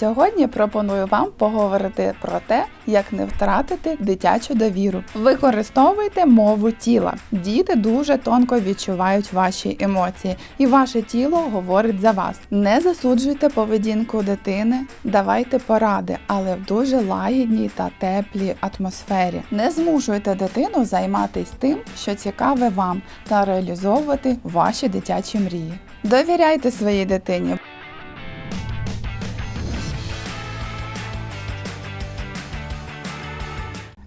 Сьогодні пропоную вам поговорити про те, як не втратити дитячу довіру. Використовуйте мову тіла. Діти дуже тонко відчувають ваші емоції, і ваше тіло говорить за вас. Не засуджуйте поведінку дитини, давайте поради, але в дуже лагідній та теплій атмосфері. Не змушуйте дитину займатися тим, що цікаве вам, та реалізовувати ваші дитячі мрії. Довіряйте своїй дитині.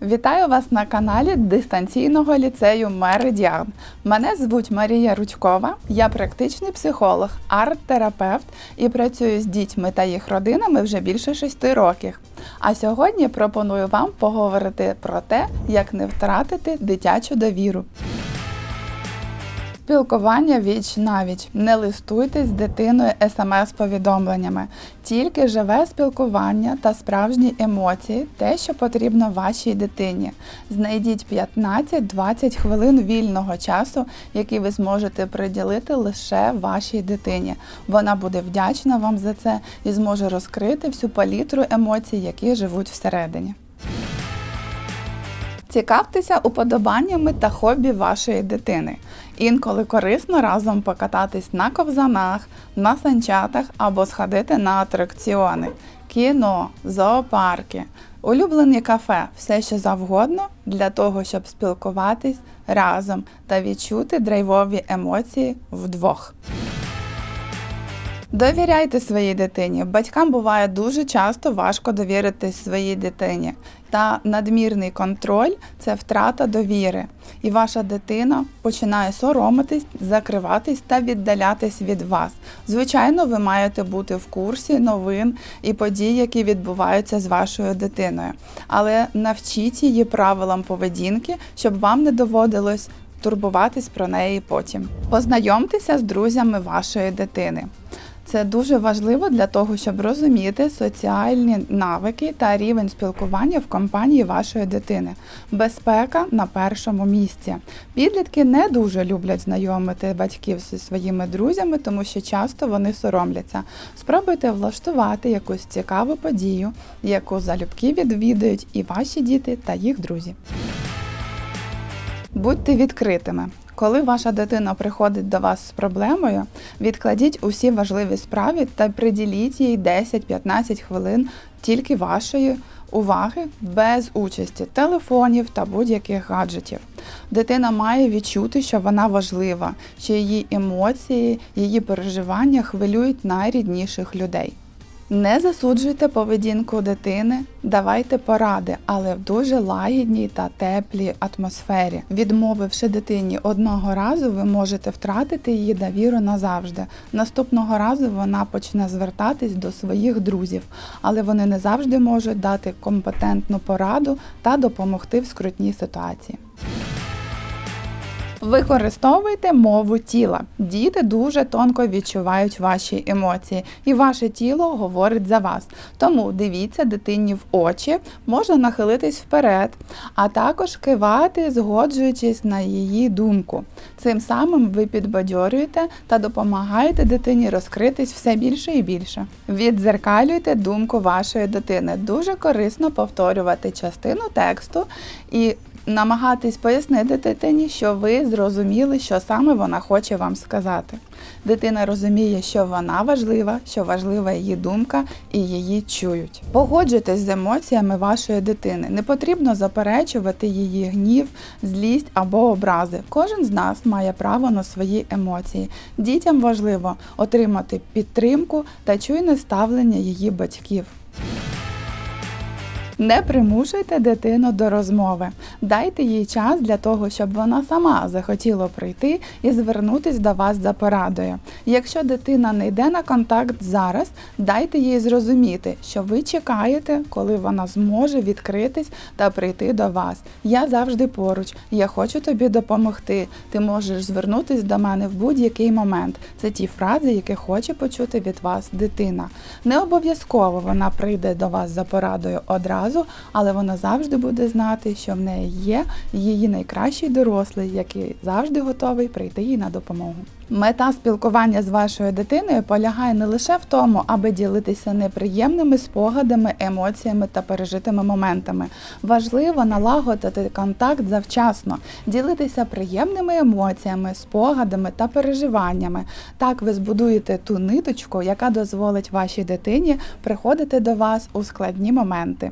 Вітаю вас на каналі дистанційного ліцею Меридіан. Мене звуть Марія Рудькова, я практичний психолог, арт-терапевт і працюю з дітьми та їх родинами вже більше шести років. А сьогодні пропоную вам поговорити про те, як не втратити дитячу довіру. Спілкування віч навіч. Не листуйтесь з дитиною смс-повідомленнями. Тільки живе спілкування та справжні емоції те, що потрібно вашій дитині. Знайдіть 15-20 хвилин вільного часу, який ви зможете приділити лише вашій дитині. Вона буде вдячна вам за це і зможе розкрити всю палітру емоцій, які живуть всередині. Цікавтеся уподобаннями та хобі вашої дитини. Інколи корисно разом покататись на ковзанах, на санчатах або сходити на атракціони, кіно, зоопарки, улюблені кафе, все що завгодно для того, щоб спілкуватись разом та відчути драйвові емоції вдвох. Довіряйте своїй дитині. Батькам буває дуже часто важко довіритись своїй дитині. Та надмірний контроль це втрата довіри. І ваша дитина починає соромитись, закриватись та віддалятись від вас. Звичайно, ви маєте бути в курсі новин і подій, які відбуваються з вашою дитиною. Але навчіть її правилам поведінки, щоб вам не доводилось турбуватись про неї потім. Познайомтеся з друзями вашої дитини. Це дуже важливо для того, щоб розуміти соціальні навики та рівень спілкування в компанії вашої дитини. Безпека на першому місці. Підлітки не дуже люблять знайомити батьків зі своїми друзями, тому що часто вони соромляться. Спробуйте влаштувати якусь цікаву подію, яку залюбки відвідають і ваші діти та їх друзі. Будьте відкритими. Коли ваша дитина приходить до вас з проблемою, відкладіть усі важливі справи та приділіть їй 10-15 хвилин тільки вашої уваги без участі телефонів та будь-яких гаджетів. Дитина має відчути, що вона важлива, що її емоції, її переживання хвилюють найрідніших людей. Не засуджуйте поведінку дитини, давайте поради, але в дуже лагідній та теплій атмосфері. Відмовивши дитині одного разу, ви можете втратити її довіру назавжди. Наступного разу вона почне звертатись до своїх друзів, але вони не завжди можуть дати компетентну пораду та допомогти в скрутній ситуації. Використовуйте мову тіла. Діти дуже тонко відчувають ваші емоції, і ваше тіло говорить за вас. Тому дивіться дитині в очі, можна нахилитись вперед, а також кивати, згоджуючись на її думку. Цим самим ви підбадьорюєте та допомагаєте дитині розкритись все більше і більше. Віддзеркалюйте думку вашої дитини. Дуже корисно повторювати частину тексту і намагатись пояснити дитині, що ви зрозуміли, що саме вона хоче вам сказати. Дитина розуміє, що вона важлива, що важлива її думка і її чують. Погоджуйтесь з емоціями вашої дитини. Не потрібно заперечувати її гнів, злість або образи. Кожен з нас має право на свої емоції. Дітям важливо отримати підтримку та чуйне ставлення її батьків. Не примушуйте дитину до розмови. Дайте їй час для того, щоб вона сама захотіла прийти і звернутись до вас за порадою. Якщо дитина не йде на контакт зараз, дайте їй зрозуміти, що ви чекаєте, коли вона зможе відкритись та прийти до вас. Я завжди поруч, я хочу тобі допомогти. Ти можеш звернутись до мене в будь-який момент. Це ті фрази, які хоче почути від вас дитина. Не обов'язково вона прийде до вас за порадою одразу, але вона завжди буде знати, що в неї є її найкращий дорослий, який завжди готовий прийти їй на допомогу. Мета спілкування з вашою дитиною полягає не лише в тому, аби ділитися неприємними спогадами, емоціями та пережитими моментами. Важливо налагодити контакт завчасно, ділитися приємними емоціями, спогадами та переживаннями. Так ви збудуєте ту ниточку, яка дозволить вашій дитині приходити до вас у складні моменти.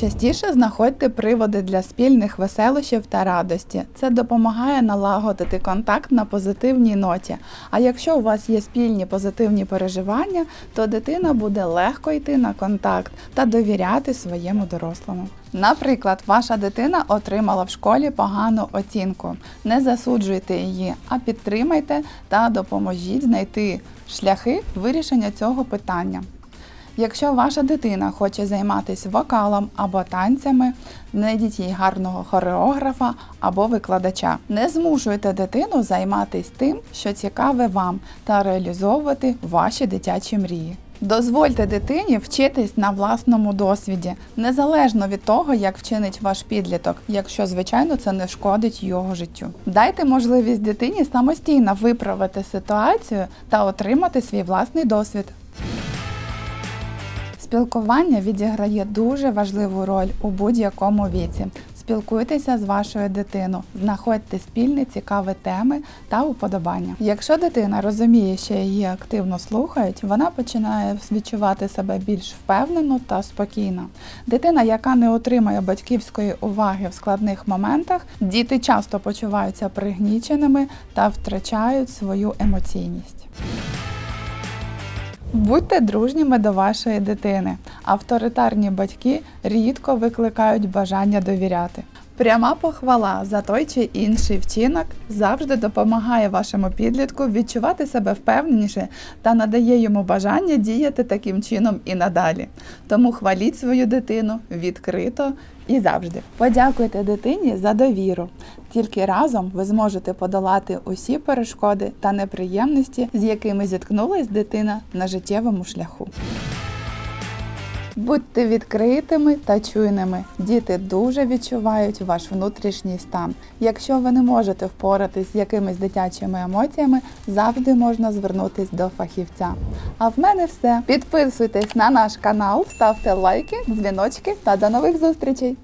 Частіше знаходьте приводи для спільних веселощів та радості. Це допомагає налагодити контакт на позитивній ноті. А якщо у вас є спільні позитивні переживання, то дитина буде легко йти на контакт та довіряти своєму дорослому. Наприклад, ваша дитина отримала в школі погану оцінку. Не засуджуйте її, а підтримайте та допоможіть знайти шляхи вирішення цього питання. Якщо ваша дитина хоче займатися вокалом або танцями, знайдіть їй гарного хореографа або викладача. Не змушуйте дитину займатися тим, що цікаве вам, та реалізовувати ваші дитячі мрії. Дозвольте дитині вчитись на власному досвіді, незалежно від того, як вчинить ваш підліток, якщо, звичайно, це не шкодить його життю. Дайте можливість дитині самостійно виправити ситуацію та отримати свій власний досвід. Спілкування відіграє дуже важливу роль у будь-якому віці. Спілкуйтеся з вашою дитиною, знаходьте спільні цікаві теми та уподобання. Якщо дитина розуміє, що її активно слухають, вона починає відчувати себе більш впевнено та спокійно. Дитина, яка не отримує батьківської уваги в складних моментах, діти часто почуваються пригніченими та втрачають свою емоційність. Будьте дружніми до вашої дитини. Авторитарні батьки рідко викликають бажання довіряти. Пряма похвала за той чи інший вчинок завжди допомагає вашому підлітку відчувати себе впевненіше та надає йому бажання діяти таким чином і надалі. Тому хваліть свою дитину відкрито і завжди. Подякуйте дитині за довіру. Тільки разом ви зможете подолати усі перешкоди та неприємності, з якими зіткнулась дитина на життєвому шляху. Будьте відкритими та чуйними. Діти дуже відчувають ваш внутрішній стан. Якщо ви не можете впоратись з якимись дитячими емоціями, завжди можна звернутись до фахівця. А в мене все. Підписуйтесь на наш канал, ставте лайки, дзвіночки та до нових зустрічей!